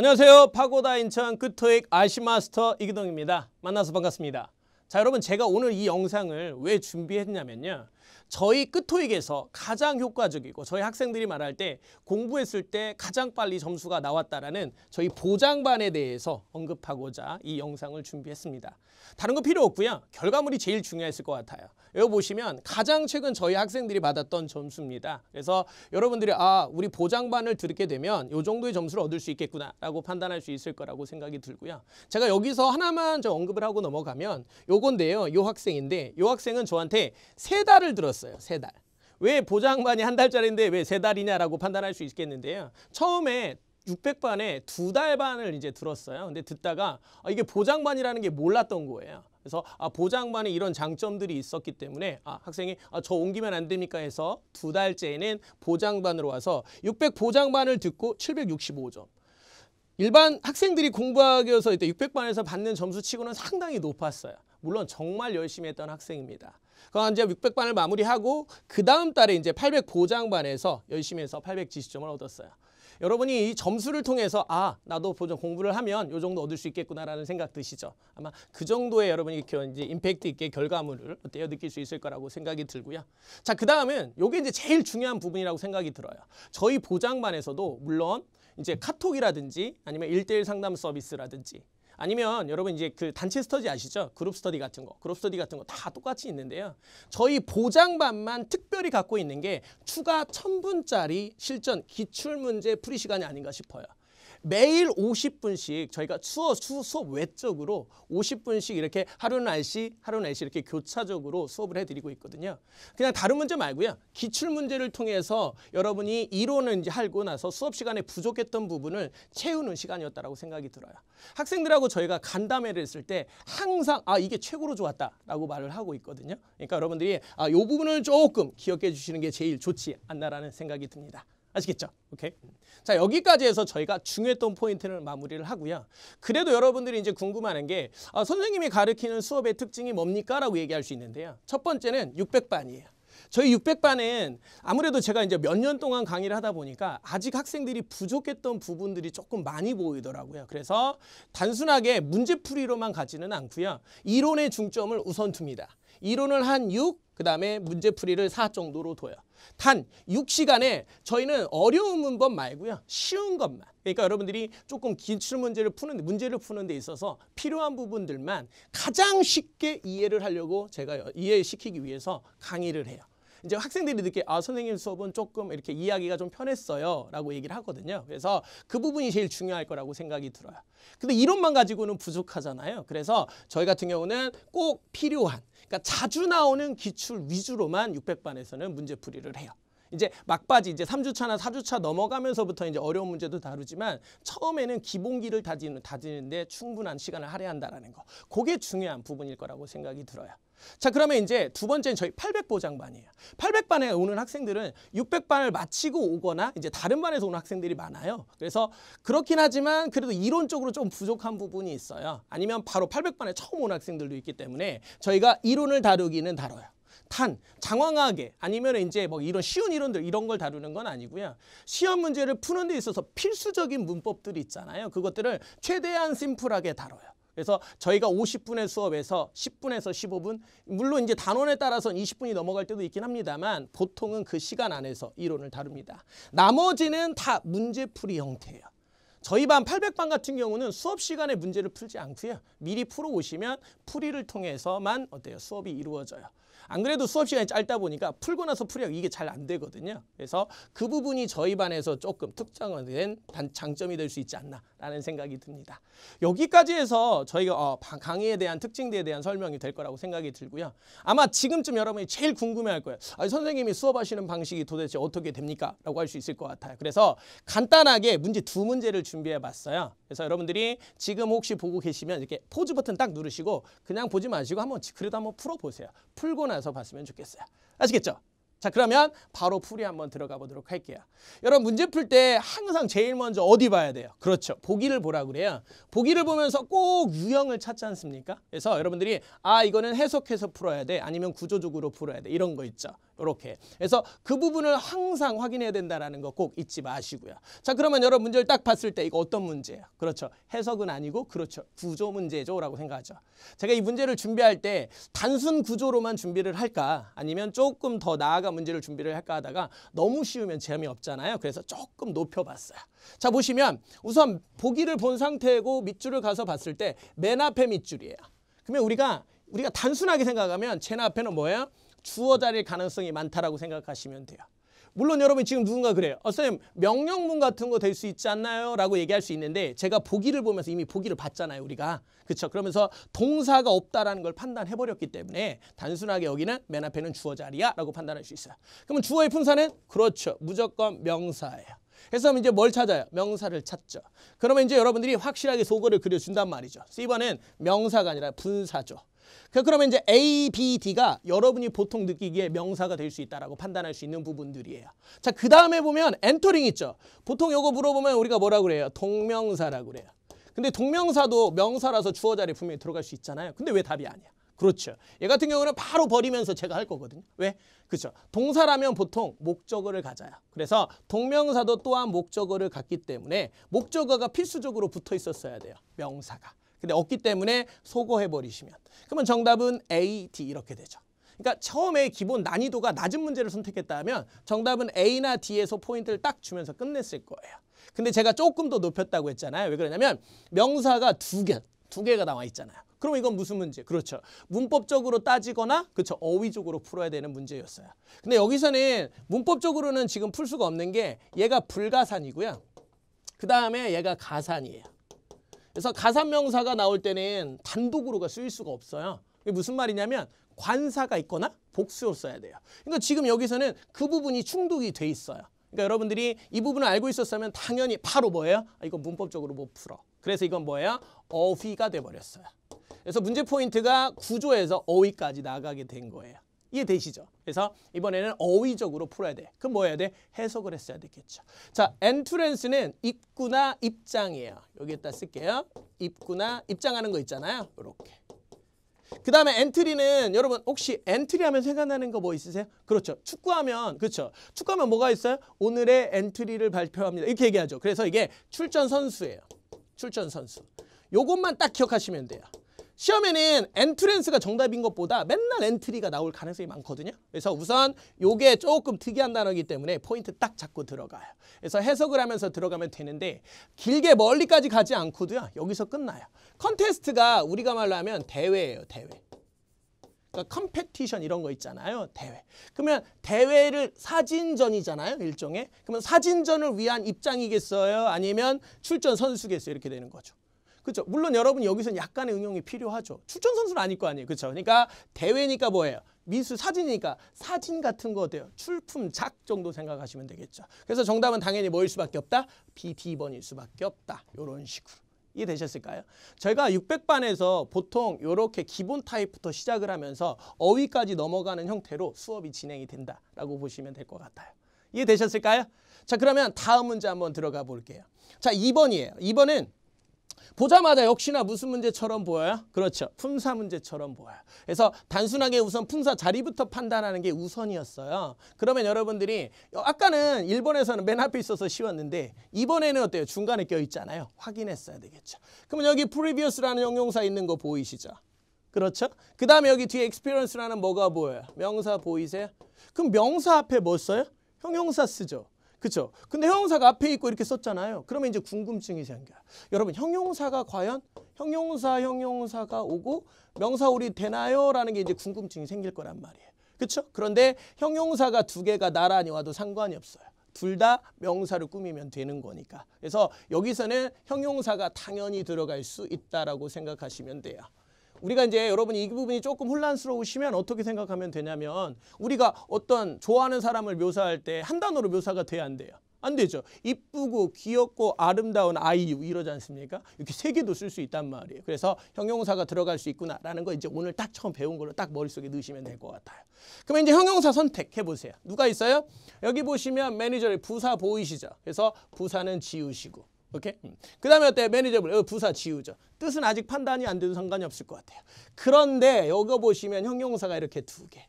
안녕하세요. 파고다 인천 끝토익 아시마스터 이기동입니다. 만나서 반갑습니다. 자, 여러분 제가 오늘 이 영상을 왜 준비했냐면요. 저희 끝토익에서 가장 효과적이고 저희 학생들이 말할 때 공부했을 때 가장 빨리 점수가 나왔다라는 저희 보장반에 대해서 언급하고자 이 영상을 준비했습니다. 다른 거 필요 없고요. 결과물이 제일 중요했을 것 같아요. 여기 보시면 가장 최근 저희 학생들이 받았던 점수입니다. 그래서 여러분들이 아 우리 보장반을 들게 되면 이 정도의 점수를 얻을 수 있겠구나라고 판단할 수 있을 거라고 생각이 들고요. 제가 여기서 하나만 좀 언급을 하고 넘어가면 요건데요. 요 학생인데 요 학생은 저한테 세 달을 들었어요. 세 달. 왜 보장반이 한 달짜리인데 왜 세 달이냐라고 판단할 수 있겠는데요. 처음에 600반에 두 달 반을 이제 들었어요. 근데 듣다가 아, 이게 보장반이라는 게 몰랐던 거예요. 그래서 아, 보장반에 이런 장점들이 있었기 때문에 아, 학생이 아, 저 옮기면 안 됩니까 해서 두 달째는 보장반으로 와서 600 보장반을 듣고 765점. 일반 학생들이 공부하기 위해서 이때 600반에서 받는 점수치고는 상당히 높았어요. 물론 정말 열심히 했던 학생입니다. 그럼 이제 600반을 마무리하고 그 다음 달에 이제 800 보장반에서 열심히 해서 870점을 얻었어요. 여러분이 이 점수를 통해서 아 나도 보정 공부를 하면 요 정도 얻을 수 있겠구나라는 생각 드시죠. 아마 그 정도의 여러분이 이제 임팩트 있게 결과물을 어때요 느낄 수 있을 거라고 생각이 들고요. 자 그 다음은 요게 이제 제일 중요한 부분이라고 생각이 들어요. 저희 보장반에서도 물론 이제 카톡이라든지 아니면 일대일 상담 서비스라든지 아니면 여러분 이제 그 단체 스터디 아시죠? 그룹 스터디 같은 거, 그룹 스터디 같은 거 다 똑같이 있는데요. 저희 보장반만 특별히 갖고 있는 게 추가 천분짜리 실전 기출문제 풀이 시간이 아닌가 싶어요. 매일 50분씩 저희가 수업, 수업 외적으로 50분씩 이렇게 하루 날씨, 하루 날씨 이렇게 교차적으로 수업을 해드리고 있거든요. 그냥 다른 문제 말고요. 기출 문제를 통해서 여러분이 이론을 이제 하고 나서 수업 시간에 부족했던 부분을 채우는 시간이었다고 생각이 들어요. 학생들하고 저희가 간담회를 했을 때 항상 아 이게 최고로 좋았다라고 말을 하고 있거든요. 그러니까 여러분들이 아, 이 부분을 조금 기억해 주시는 게 제일 좋지 않나라는 생각이 듭니다. 아시겠죠? 오케이. 자, 여기까지 해서 저희가 중요했던 포인트를 마무리를 하고요. 그래도 여러분들이 이제 궁금하는 게 아, 선생님이 가르치는 수업의 특징이 뭡니까? 라고 얘기할 수 있는데요. 첫 번째는 600반이에요. 저희 600반은 아무래도 제가 이제 몇 년 동안 강의를 하다 보니까 아직 학생들이 부족했던 부분들이 조금 많이 보이더라고요. 그래서 단순하게 문제풀이로만 가지는 않고요. 이론의 중점을 우선 둡니다. 이론을 한 6, 그 다음에 문제풀이를 4 정도로 둬요. 단 6시간에 저희는 어려운 문법 말고요. 쉬운 것만. 그러니까 여러분들이 조금 기출 문제를 푸는 문제를 푸는 데 있어서 필요한 부분들만 가장 쉽게 이해를 하려고 제가 이해시키기 위해서 강의를 해요. 이제 학생들이 듣게 아 선생님 수업은 조금 이렇게 이해하기가 좀 편했어요 라고 얘기를 하거든요. 그래서 그 부분이 제일 중요할 거라고 생각이 들어요. 근데 이론만 가지고는 부족하잖아요. 그래서 저희 같은 경우는 꼭 필요한 그러니까 자주 나오는 기출 위주로만 600반에서는 문제풀이를 해요. 이제 막바지 이제 3주차나 4주차 넘어가면서부터 이제 어려운 문제도 다루지만 처음에는 기본기를 다지는 다지는데 충분한 시간을 할애한다라는 거. 그게 중요한 부분일 거라고 생각이 들어요. 자 그러면 이제 두 번째는 저희 800보장반이에요. 800반에 오는 학생들은 600반을 마치고 오거나 이제 다른 반에서 오는 학생들이 많아요. 그래서 그렇긴 하지만 그래도 이론적으로 좀 부족한 부분이 있어요. 아니면 바로 800반에 처음 온 학생들도 있기 때문에 저희가 이론을 다루기는 다뤄요. 탄, 장황하게 아니면 이제 뭐 이런 쉬운 이론들 이런 걸 다루는 건 아니고요. 시험 문제를 푸는 데 있어서 필수적인 문법들이 있잖아요. 그것들을 최대한 심플하게 다뤄요. 그래서 저희가 50분의 수업에서 10분에서 15분 물론 이제 단원에 따라서는 20분이 넘어갈 때도 있긴 합니다만 보통은 그 시간 안에서 이론을 다룹니다. 나머지는 다 문제풀이 형태예요. 저희 반 800반 같은 경우는 수업 시간에 문제를 풀지 않고요. 미리 풀어 오시면 풀이를 통해서만 어때요? 수업이 이루어져요. 안 그래도 수업 시간이 짧다 보니까 풀고 나서 풀이하기 이게 잘 안 되거든요. 그래서 그 부분이 저희 반에서 조금 특정된 장점이 될 수 있지 않나 라는 생각이 듭니다. 여기까지 해서 저희가 어, 강의에 대한 특징들에 대한 설명이 될 거라고 생각이 들고요. 아마 지금쯤 여러분이 제일 궁금해할 거예요. 아니, 선생님이 수업하시는 방식이 도대체 어떻게 됩니까? 라고 할 수 있을 것 같아요. 그래서 간단하게 문제 두 문제를 준비해 봤어요. 그래서 여러분들이 지금 혹시 보고 계시면 이렇게 포즈 버튼 딱 누르시고 그냥 보지 마시고 한번 그래도 한번 풀어보세요. 풀고 나서 봤으면 좋겠어요. 아시겠죠? 자 그러면 바로 풀이 한번 들어가 보도록 할게요. 여러분 문제 풀 때 항상 제일 먼저 어디 봐야 돼요? 그렇죠. 보기를 보라 그래요. 보기를 보면서 꼭 유형을 찾지 않습니까? 그래서 여러분들이 아 이거는 해석해서 풀어야 돼 아니면 구조적으로 풀어야 돼 이런 거 있죠. 이렇게. 그래서 그 부분을 항상 확인해야 된다라는 거 꼭 잊지 마시고요. 자, 그러면 여러분 문제를 딱 봤을 때 이거 어떤 문제예요? 그렇죠. 해석은 아니고 그렇죠. 구조 문제죠라고 생각하죠. 제가 이 문제를 준비할 때 단순 구조로만 준비를 할까 아니면 조금 더 나아가 문제를 준비를 할까 하다가 너무 쉬우면 재미없잖아요. 그래서 조금 높여봤어요. 자, 보시면 우선 보기를 본 상태고 밑줄을 가서 봤을 때 맨 앞에 밑줄이에요. 그러면 우리가 우리가 단순하게 생각하면 제나 앞에는 뭐예요? 주어 자릴 가능성이 많다라고 생각하시면 돼요. 물론 여러분 지금 누군가 그래요. 어, 선생님 명령문 같은 거 될 수 있지 않나요? 라고 얘기할 수 있는데 제가 보기를 보면서 이미 보기를 봤잖아요. 우리가. 그렇죠. 그러면서 동사가 없다라는 걸 판단해버렸기 때문에 단순하게 여기는 맨 앞에는 주어 자리야 라고 판단할 수 있어요. 그러면 주어의 품사는 그렇죠. 무조건 명사예요. 그래서 이제 뭘 찾아요? 명사를 찾죠. 그러면 이제 여러분들이 확실하게 속어를 그려준단 말이죠. C번은 명사가 아니라 분사죠. 그 그러면 이제 A, B, D가 여러분이 보통 느끼기에 명사가 될 수 있다라고 판단할 수 있는 부분들이에요. 자, 그 다음에 보면 엔터링 있죠. 보통 요거 물어보면 우리가 뭐라고 그래요? 동명사라고 그래요. 근데 동명사도 명사라서 주어 자리에 분명히 들어갈 수 있잖아요. 근데 왜 답이 아니야? 그렇죠. 얘 같은 경우는 바로 버리면서 제가 할 거거든요. 왜? 그렇죠. 동사라면 보통 목적어를 가져요. 그래서 동명사도 또한 목적어를 갖기 때문에 목적어가 필수적으로 붙어 있었어야 돼요. 명사가. 근데 없기 때문에 소거해 버리시면 그러면 정답은 A, D 이렇게 되죠. 그러니까 처음에 기본 난이도가 낮은 문제를 선택했다면 정답은 A나 D에서 포인트를 딱 주면서 끝냈을 거예요. 근데 제가 조금 더 높였다고 했잖아요. 왜 그러냐면 명사가 두 개, 두 개가 나와 있잖아요. 그럼 이건 무슨 문제? 그렇죠. 문법적으로 따지거나 그렇죠. 어휘적으로 풀어야 되는 문제였어요. 근데 여기서는 문법적으로는 지금 풀 수가 없는 게 얘가 불가산이고요. 그 다음에 얘가 가산이에요. 그래서 가산명사가 나올 때는 단독으로가 쓰일 수가 없어요. 이게 무슨 말이냐면 관사가 있거나 복수로 써야 돼요. 그러니까 지금 여기서는 그 부분이 충족이 돼 있어요. 그러니까 여러분들이 이 부분을 알고 있었으면 당연히 바로 뭐예요? 아, 이거 문법적으로 못 풀어. 그래서 이건 뭐예요? 어휘가 돼버렸어요. 그래서 문제 포인트가 구조에서 어휘까지 나가게 된 거예요. 이해되시죠? 그래서 이번에는 어휘적으로 풀어야 돼. 그럼 뭐 해야 돼? 해석을 했어야 되겠죠. 자, 엔트랜스는 입구나 입장이에요. 여기에다 쓸게요. 입구나 입장하는 거 있잖아요. 이렇게. 그 다음에 엔트리는 여러분 혹시 엔트리 하면 생각나는 거 뭐 있으세요? 그렇죠. 축구하면 그렇죠. 축구하면 뭐가 있어요? 오늘의 엔트리를 발표합니다. 이렇게 얘기하죠. 그래서 이게 출전 선수예요. 출전 선수. 요것만 딱 기억하시면 돼요. 시험에는 엔트랜스가 정답인 것보다 맨날 엔트리가 나올 가능성이 많거든요. 그래서 우선 요게 조금 특이한 단어이기 때문에 포인트 딱 잡고 들어가요. 그래서 해석을 하면서 들어가면 되는데 길게 멀리까지 가지 않고도요. 여기서 끝나요. 컨테스트가 우리가 말로 하면 대회예요. 대회. 그러니까 컴페티션 이런 거 있잖아요. 대회. 그러면 대회를 사진전이잖아요. 일종의. 그러면 사진전을 위한 입장이겠어요? 아니면 출전 선수겠어요? 이렇게 되는 거죠. 그렇죠. 물론 여러분 여기서 약간의 응용이 필요하죠. 출전 선수는 아닐 거 아니에요. 그렇죠. 그러니까 대회니까 뭐예요? 미술 사진이니까 사진 같은 거 돼요. 출품작 정도 생각하시면 되겠죠. 그래서 정답은 당연히 뭐일 수밖에 없다? B, D번일 수밖에 없다. 이런 식으로. 이해되셨을까요? 저희가 600반에서 보통 이렇게 기본 타입부터 시작을 하면서 어휘까지 넘어가는 형태로 수업이 진행이 된다라고 보시면 될 것 같아요. 이해되셨을까요? 자 그러면 다음 문제 한번 들어가 볼게요. 자 2번이에요. 2번은 보자마자 역시나 무슨 문제처럼 보여요? 그렇죠. 품사 문제처럼 보여요. 그래서 단순하게 우선 품사 자리부터 판단하는 게 우선이었어요. 그러면 여러분들이 아까는 1번에서는 맨 앞에 있어서 쉬웠는데 2번에는 어때요? 중간에 껴있잖아요. 확인했어야 되겠죠. 그러면 여기 previous라는 형용사 있는 거 보이시죠? 그렇죠? 그 다음에 여기 뒤에 experience라는 뭐가 보여요? 명사 보이세요? 그럼 명사 앞에 뭐 써요? 형용사 쓰죠. 그렇죠? 근데 형용사가 앞에 있고 이렇게 썼잖아요. 그러면 이제 궁금증이 생겨요. 여러분 형용사가 과연 형용사 형용사가 오고 명사울이 되나요? 라는 게 이제 궁금증이 생길 거란 말이에요. 그렇죠? 그런데 형용사가 두 개가 나란히 와도 상관이 없어요. 둘다 명사를 꾸미면 되는 거니까. 그래서 여기서는 형용사가 당연히 들어갈 수 있다라고 생각하시면 돼요. 우리가 이제 여러분이 이 부분이 조금 혼란스러우시면 어떻게 생각하면 되냐면 우리가 어떤 좋아하는 사람을 묘사할 때 한 단어로 묘사가 돼야 안 돼요. 안 되죠. 이쁘고 귀엽고 아름다운 아이유 이러지 않습니까? 이렇게 세 개도 쓸 수 있단 말이에요. 그래서 형용사가 들어갈 수 있구나라는 거 이제 오늘 딱 처음 배운 걸로 딱 머릿속에 넣으시면 될 것 같아요. 그러면 이제 형용사 선택해 보세요. 누가 있어요? 여기 보시면 매니저의 부사 보이시죠? 그래서 부사는 지우시고 오케이? 음. 그 다음에 어때? 매니저블. 어, 부사 지우죠. 뜻은 아직 판단이 안 돼도 상관이 없을 것 같아요. 그런데 여기 보시면 형용사가 이렇게 두 개.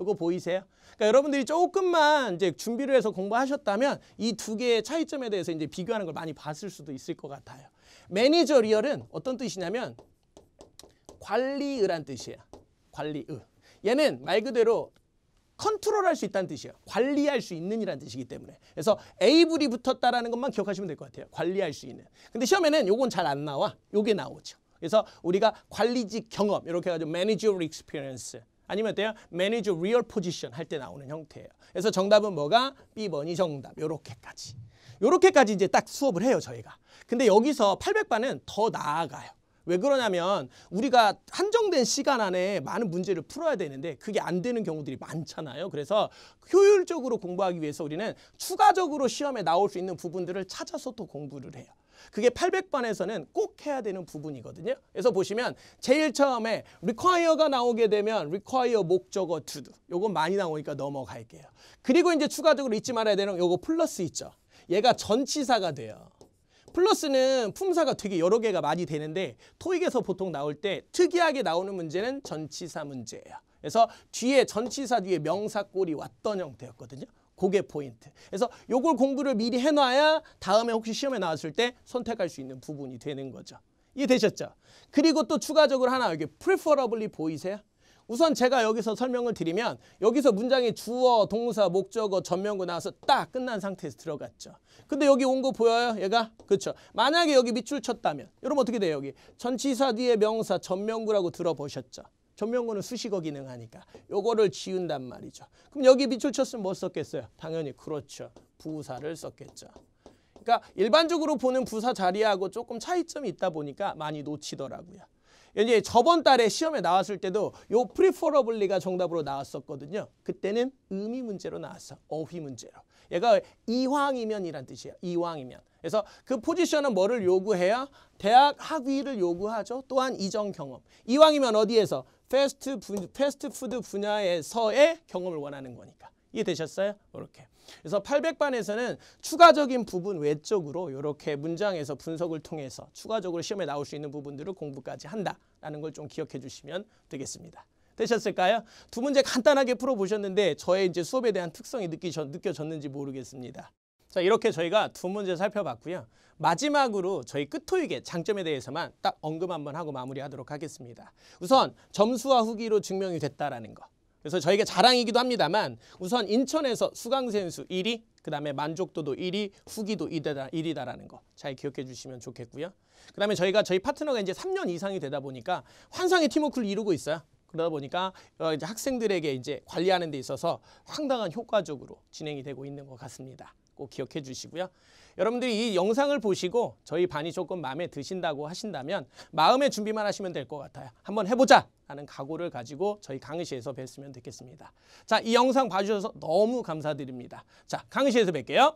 이거 보이세요? 그러니까 여러분들이 조금만 이제 준비를 해서 공부하셨다면 이 두 개의 차이점에 대해서 이제 비교하는 걸 많이 봤을 수도 있을 것 같아요. 매니저 리얼은 어떤 뜻이냐면 관리의란 뜻이에요. 관리의. 얘는 말 그대로 컨트롤할 수 있다는 뜻이에요. 관리할 수 있는 이라는 뜻이기 때문에. 그래서 에이블이 붙었다라는 것만 기억하시면 될 것 같아요. 관리할 수 있는. 근데 시험에는 요건 잘 안 나와. 요게 나오죠. 그래서 우리가 관리직 경험 이렇게 해가지고 managerial experience 아니면 어때요? managerial position 할 때 나오는 형태예요. 그래서 정답은 뭐가? B번이 정답. 요렇게까지. 요렇게까지 이제 딱 수업을 해요, 저희가. 근데 여기서 800반은 더 나아가요. 왜 그러냐면 우리가 한정된 시간 안에 많은 문제를 풀어야 되는데 그게 안 되는 경우들이 많잖아요. 그래서 효율적으로 공부하기 위해서 우리는 추가적으로 시험에 나올 수 있는 부분들을 찾아서 또 공부를 해요. 그게 800반에서는 꼭 해야 되는 부분이거든요. 그래서 보시면 제일 처음에 require가 나오게 되면 require 목적어 to do. 요건 많이 나오니까 넘어갈게요. 그리고 이제 추가적으로 잊지 말아야 되는 요거 플러스 있죠. 얘가 전치사가 돼요. 플러스는 품사가 되게 여러 개가 많이 되는데 토익에서 보통 나올 때 특이하게 나오는 문제는 전치사 문제예요. 그래서 뒤에 전치사 뒤에 명사꼴이 왔던 형태였거든요. 그게 포인트. 그래서 요걸 공부를 미리 해놔야 다음에 혹시 시험에 나왔을 때 선택할 수 있는 부분이 되는 거죠. 이해되셨죠? 그리고 또 추가적으로 하나 여기 preferably 보이세요? 우선 제가 여기서 설명을 드리면 여기서 문장에 주어, 동사, 목적어, 전명구 나와서 딱 끝난 상태에서 들어갔죠. 근데 여기 온 거 보여요? 얘가? 그렇죠. 만약에 여기 밑줄 쳤다면 여러분 어떻게 돼요? 여기 전치사 뒤에 명사, 전명구라고 들어보셨죠? 전명구는 수식어 기능하니까 요거를 지운단 말이죠. 그럼 여기 밑줄 쳤으면 뭐 썼겠어요? 당연히 그렇죠. 부사를 썼겠죠. 그러니까 일반적으로 보는 부사 자리하고 조금 차이점이 있다 보니까 많이 놓치더라고요. 이제 저번 달에 시험에 나왔을 때도 요 preferably가 정답으로 나왔었거든요. 그때는 의미 문제로 나왔어. 어휘 문제로. 얘가 이왕이면이란 뜻이에요. 이왕이면. 그래서 그 포지션은 뭐를 요구해야 대학 학위를 요구하죠. 또한 이전 경험. 이왕이면 어디에서 패스트 분, 패스트푸드 분야에서의 경험을 원하는 거니까. 이해되셨어요? 이렇게. 그래서 800반에서는 추가적인 부분 외적으로 이렇게 문장에서 분석을 통해서 추가적으로 시험에 나올 수 있는 부분들을 공부까지 한다라는 걸 좀 기억해 주시면 되겠습니다. 되셨을까요? 두 문제 간단하게 풀어보셨는데 저의 이제 수업에 대한 특성이 느끼셨, 느껴졌는지 모르겠습니다. 자 이렇게 저희가 두 문제 살펴봤고요. 마지막으로 저희 끝토익의 장점에 대해서만 딱 언급 한번 하고 마무리하도록 하겠습니다. 우선 점수와 후기로 증명이 됐다라는 거. 그래서 저희가 자랑이기도 합니다만 우선 인천에서 수강생수 1위, 그 다음에 만족도도 1위, 후기도 1위다, 라는 거 잘 기억해 주시면 좋겠고요. 그 다음에 저희가 저희 파트너가 이제 3년 이상이 되다 보니까 환상의 팀워크를 이루고 있어요. 그러다 보니까 어, 이제 학생들에게 이제 관리하는 데 있어서 상당한 효과적으로 진행이 되고 있는 것 같습니다. 꼭 기억해 주시고요. 여러분들이 이 영상을 보시고 저희 반이 조금 마음에 드신다고 하신다면 마음의 준비만 하시면 될 것 같아요. 한번 해보자 라는 각오를 가지고 저희 강의실에서 뵀으면 되겠습니다. 자, 이 영상 봐주셔서 너무 감사드립니다. 자, 강의실에서 뵐게요.